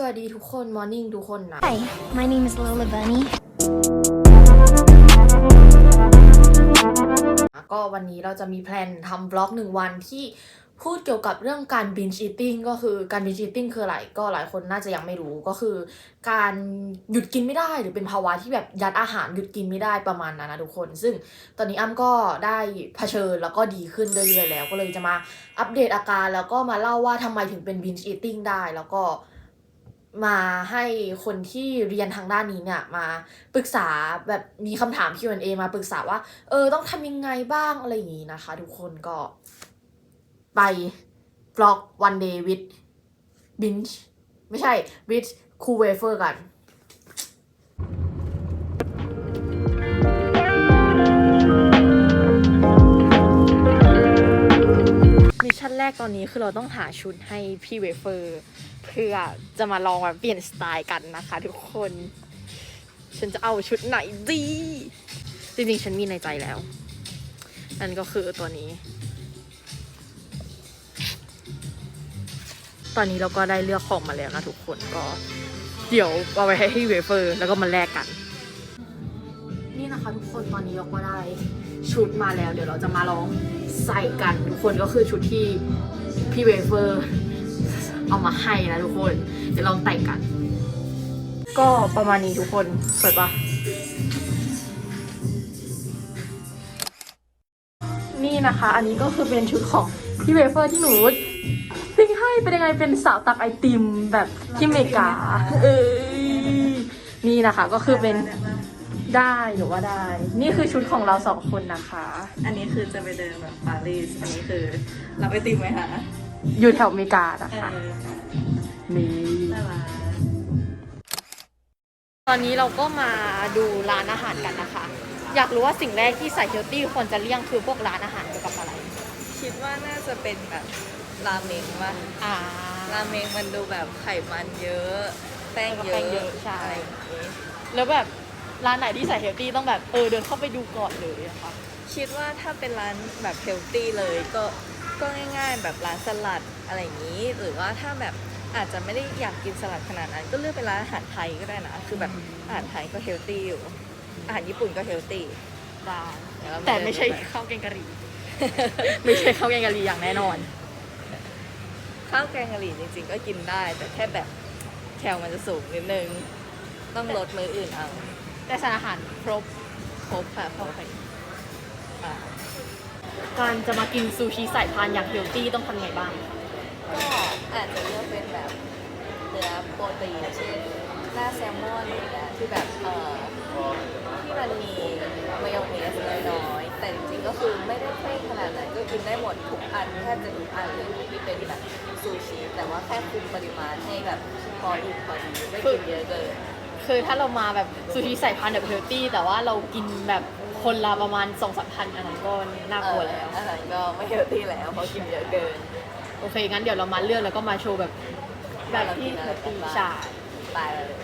สวัสดีทุกคน มอร์นิ่งทุกคนนะ Hi, my name is Lola Bunny. ก็วันนี้เราจะมีแพลนทำบล็อกหนึ่งวันที่พูดเกี่ยวกับเรื่องการ binge eating ก็คือการ binge eating คืออะไรก็หลายคนน่าจะยังไม่รู้ก็คือ การหยุดกินไม่ได้หรือเป็นภาวะที่แบบยัดอาหารหยุดกินไม่ได้ประมาณนั้นนะทุกคน ซึ่งตอนนี้อ้ำก็ได้เผชิญแล้วก็ดีขึ้นเรื่อยๆแล้ว ก็เลยจะมาอัปเดตอาการแล้วก็มาเล่าว่าทำไมถึงเป็น binge eating ได้แล้วก็ มาให้คนที่เรียนทางด้านนี้เนี่ยมาปรึกษาแบบมีคำถาม Q&A มาปรึกษาว่า เออต้องทำยังไงบ้างอะไรอย่างนี้นะคะ ทุกคนก็ไปบล็อก one day with binge ไม่ใช่ with cool wafer กัน กตอนนี้คือเราต้องหาชุดให้พี่เวเฟอร์เพื่อจะมาลองแบบเปลี่ยนสไตล์กันนะคะทุกคน ฉันจะเอาชุดไหนดี จริงๆ ฉันมีในใจแล้ว นั่นก็คือตัวนี้ ตอนนี้เราก็ได้เลือกของมาแล้วนะทุกคนก็ เดี๋ยวเอาไว้ให้พี่เวเฟอร์ แล้วก็มาแลกกัน นี่นะคะทุกคนตอนนี้เราก็ได้ชุดมาแล้ว เดี๋ยวเราจะมาลองใส่กันทุกคนก็คือชุดที่พี่เวเฟอร์เอามาให้นะทุกคน เดี๋ยวลองแต่งกัน ก็ประมาณนี้ทุกคนเปิดปะนี่นะคะ อันนี้ก็คือเป็นชุดของพี่เวเฟอร์ที่หนูซิงให้เป็นยังไงเป็นสาวตักไอติมแบบที่อเมริกาเอ้ยนี่นะคะก็คือเป็น ได้หรือว่าได้ นี่คือชุดของเราสองคนนะคะ อันนี้คือจะไปเดินแบบปารีส อันนี้คือเราไปติมไหมคะอยู่แถวอเมริกานะเอคะอนี่น่ารักตอนนี้เราก็มาดูร้านอาหารกันนะคะ อยากรู้ว่าสิ่งแรกที่ใส่เฮลตี้ควรจะเลี่ยงคือพวกร้านอาหารเกี่ยวกับอะไร คิดว่าน่าจะเป็นแบบราเมงว่าอ่าราเมงมันดูแบบไขมันเยอะ แป้งเยแป้อะงเยอะใช่อะไรอย่างนี้แล้วแบบ ร้านไหนที่ใส่เฮลตี้ต้องแบบเออเดินเข้าไปดูก่อนเลยอะค่ะ คิดว่าถ้าเป็นร้านแบบเฮลตี้เลยก็ก็ง่าย ๆ แบบร้านสลัดอะไรอย่างนี้ หรือว่าถ้าแบบอาจจะไม่ได้อยากกินสลัดขนาดนั้น ก็เลือกเป็นร้านอาหารไทยก็ได้นะ คือแบบอาหารไทยก็เฮลตี้อยู่ อาหารญี่ปุ่นก็เฮลตี้ร้านเดี๋ยวเราาแต่ไม่ใช่เดินดูข้าวแกงกะหรี่ไม่ใช่ข้าวแกงกะหรี่อย่างแน่นอน ข้าวแกงกะหรี่จริงๆก็กินได้ แต่แค่แบบแคลมันจะสูงนิดนึง ต้องลดมื้ออื่นเอา แต่สารอาหารครบ ครบค่ะครบอ่าการจะมากินซูชิสายพานอย่างเฮลตี้ต้องทำไงบ้าง ก็อาจจะเลือกเป็นแบบเนื้อโปรตีนเช่นหน้าแซลมอนอย่างเงี้ยที่แบบเอ่อที่มันมีมายองเนสน้อยๆแต่จริงๆก็คือไม่ได้เพ่งขนาดนั้นก็กินได้หมดทุกอันแทบจะทุกอันเลยที่เป็นแบบซูชิแต่ว่าแค่คุมปริมาณให้แบบพอดีพอดีไม่กินเยอะเกิน คือถ้าเรามาแบบซูชิสายพานแบบเฮลตี้แต่ว่าเรากินแบบคนละประมาณสองสามพันอันนั้นก็น่ากลัวแล้วเอออาหารก็ไม่เฮลตี้แล้วเพราะกินเยอะเกิน โอเค งั้นเดี๋ยวเรามาเลือกแล้วก็มาโชว์แบบแบบที่เฮลตี้ใช่ตายเลย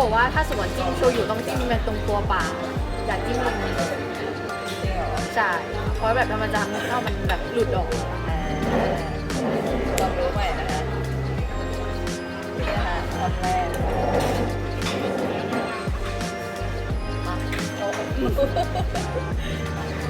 บอกว่าถ้าสมมติจิ้มโชยุต้องจิ้มมันตรงตัวปลาอย่าจิ้มลงใช่เพราะแบบถ้ามันจะทำให้ข้าวมันแบบหลุดออกอ่าความรู้ใหม่นะคะนี่นะคะตอนแรกๆ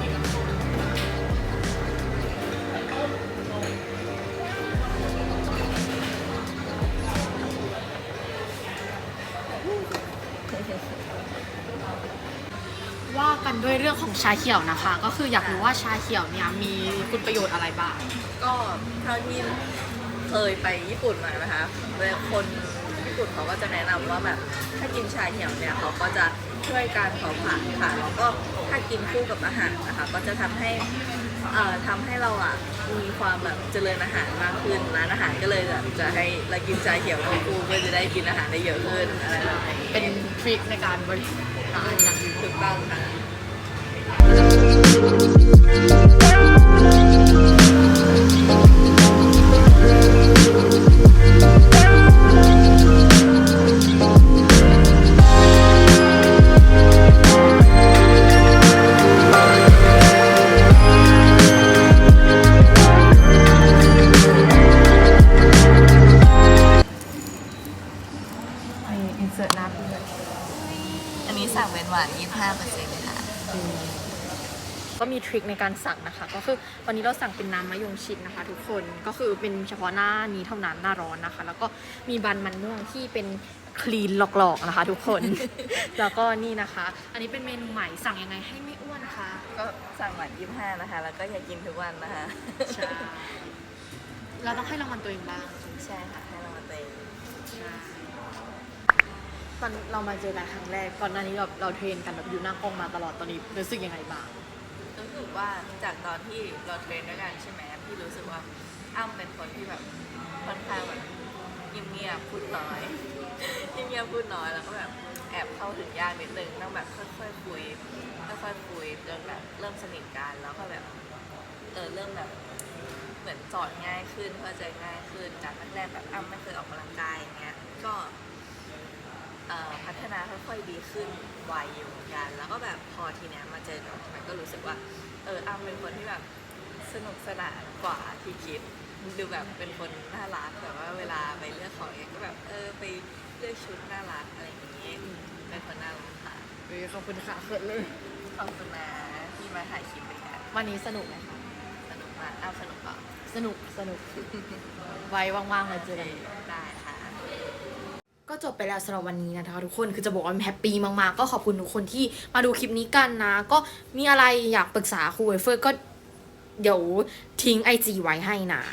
ว่ากันด้วยเรื่องของชาเขียวนะคะ ก็คืออยากรู้ว่าชาเขียวเนี่ยมีคุณประโยชน์อะไรบ้าง ก็เท่าที่เคยไปญี่ปุ่นมานะคะเวลาคนญี่ปุ่นเขาก็จะแนะนำว่าแบบถ้ากินชาเขียวเนี่ยเขาก็จะช่วยการเผาผลาญค่ะแล้วก็ถ้ากินคู่กับอาหารนะคะ ก็จะทำให้ เอ่อทำให้เราอะมีความแบบเจริญอาหารมากขึ้นร้านอาหารก็เลยแบบจะให้เรากินชาเขียวควบคู่เพื่อจะได้กินอาหารได้เยอะขึ้นอะไรแบบนี้เป็นทริคในการบริหารอย่างหนึ่งถูกต้องค่ะอิน ทริคในการสั่งนะคะ ก็คือวันนี้เราสั่งเป็นน้ำมะยงชิดนะคะ ทุกคนก็คือเป็นเฉพาะหน้านี้เท่านั้นหน้าร้อนนะคะ แล้วก็มีบันมันม่วงที่เป็นคลีนหลอกๆนะคะ ทุกคน แล้วก็นี่นะคะ อันนี้เป็นเมนูใหม่สั่งยังไงให้ไม่อ้วนคะก็สั่งหวาน25นะคะ แล้วก็อย่ากินทุกวันนะคะใช่เราต้องให้รางวัลตัวเองบ้างใช่ค่ะให้เรามาเต็มตอนเรามาเจอกันครั้งแรกก่อนหน้านี้เราเราเทรนกันแบบอยู่หน้ากล้องมาตลอดตอนนี้รู้สึกยังไงบ้าง รู้สึกว่าจากตอนที่เราเทรนด้วยกันใช่ไหมพี่รู้สึกว่าอ้ำเป็นคนที่แบบค่อนข้างแบบเงียบๆพูดน้อยเงียบๆพูดน้อยแล้วก็แบบแอบเข้าถึงยากนิดนึงต้องแบบค่อยๆคุยค่อยๆคุยจนแบบเริ่มสนิทกันแล้วก็แบบเออเริ่มแบบเหมือนสอนง่ายขึ้นเข้าใจง่ายขึ้นจากแรกๆแบบอ้ำไม่เคยออกกำลังกายอย่างเงี้ยก็ ค่อยๆดีขึ้นไวอยู่เหมือนกัน แล้วก็แบบพอทีเนี้ยมาเจอกันมันก็รู้สึกว่า เอออ้ำเป็นคนที่แบบสนุกสนานกว่าที่คิด ดูแบบเป็นคนน่ารักแบบว่าเวลาไปเลือกของเองก็แบบเออไปเลือกชุดน่ารักอะไรอย่างนี้เป็นคนน่ารักค่ะเฮ้ยขอบคุณค่ะเขินเลยขอบคุณนะที่มาถ่ายคลิปด้วยกันวันนี้สนุกไหมคะสนุกมากอ้าวสนุกเปล่าสนุกสนุกไว้ว่างๆมาเจอกันได้ค่ะ ก็จบไปแล้วสำหรับวันนี้นะคะทุกคนคือจะบอกว่าแฮปปี้มากๆ ก็ขอบคุณทุกคนที่มาดูคลิปนี้กันนะ ก็มีอะไรอยากปรึกษาครูเวเฟอร์ก็เดี๋ยวทิ้งไอจีไว้ให้นะ